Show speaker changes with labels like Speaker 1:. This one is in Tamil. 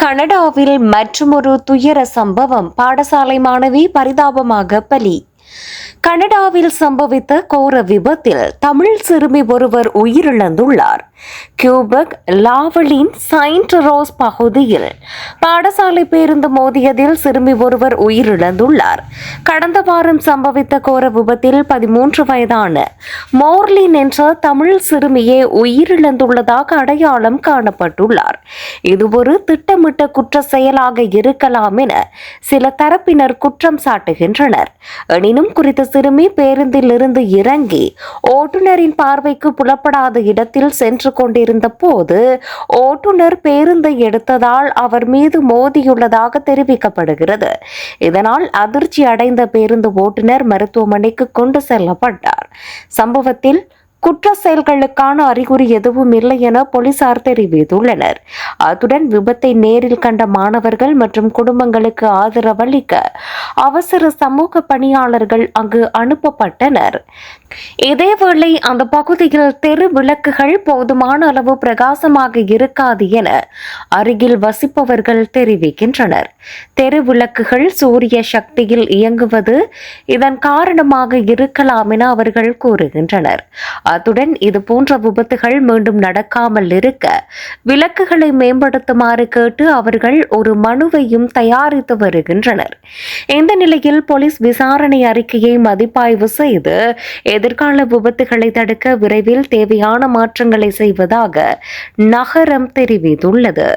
Speaker 1: கனடாவில் மற்றுமொரு துயர சம்பவம். பாடசாலை மாணவி பரிதாபமாக பலி. கனடாவில் சம்பவித்த கோர விபத்தில் தமிழ் சிறுமி ஒருவர் உயிரிழந்துள்ளார். கியூபக் லாவலின் சைன்ட் ரோஸ் பகுதியில் பாடசாலை பேருந்து மோதியதில் சிறுமி ஒருவர் உயிரிழந்துள்ளார். கடந்த வாரம் சம்பவித்த கோர விபத்தில் பதிமூன்று வயதான மோர்லின் என்ற தமிழ் சிறுமியே உயிரிழந்துள்ளதாக அடையாளம் காணப்பட்டுள்ளார். இது ஒரு திட்டமிட்ட குற்ற செயலாக இருக்கலாம் என சில தரப்பினர் குற்றம் சாட்டுகின்றனர். எனினும் குறித்த சிறுமி பேருந்தில் இருந்து இறங்கி ஓட்டுநரின் பார்வைக்கு புலப்படாத இடத்தில் சென்று கொண்டிருந்த போது ஓட்டுநர் பேருந்தை எடுத்ததால் அவர் மீது மோதியுள்ளதாக தெரிவிக்கப்படுகிறது. இதனால் அதிர்ச்சி அடைந்த பேருந்து ஓட்டுநர் மருத்துவமனைக்கு கொண்டு செல்லப்பட்டார். சம்பவத்தில் குற்ற செயல்களுக்கான அறிகுறி எதுவும் இல்லை என போலீசார் தெரிவித்துள்ளனர். அத்துடன் விபத்தை நேரில் கண்ட மாணவர்கள் மற்றும் குடும்பங்களுக்கு ஆதரவளிக்க அவசர சமூக பணியாளர்கள் அங்கு அனுப்பப்பட்டனர். இதேவேளை அந்த பகுதியில் தெரு விளக்குகள் போதுமான அளவு பிரகாசமாக இருக்காது என அருகில் வசிப்பவர்கள் தெரிவிக்கின்றனர். தெரு விளக்குகள் சூரிய சக்தியில் இயங்குவது இதன் காரணமாக இருக்கலாம் என அவர்கள் கூறுகின்றனர். அத்துடன் இது போன்ற விபத்துகள் மீண்டும் நடக்காமல் இருக்க விளக்குகளை மேம்படுத்துமாறு கேட்டு அவர்கள் ஒரு மனுவையும் தயாரித்து வருகின்றனர். இந்த நிலையில் போலீஸ் விசாரணை அறிக்கையை மதிப்பாய்வு செய்து எதிர்கால விபத்துகளை தடுக்க விரைவில் தேவையான மாற்றங்களை செய்வதாக நகரம் தெரிவித்துள்ளது.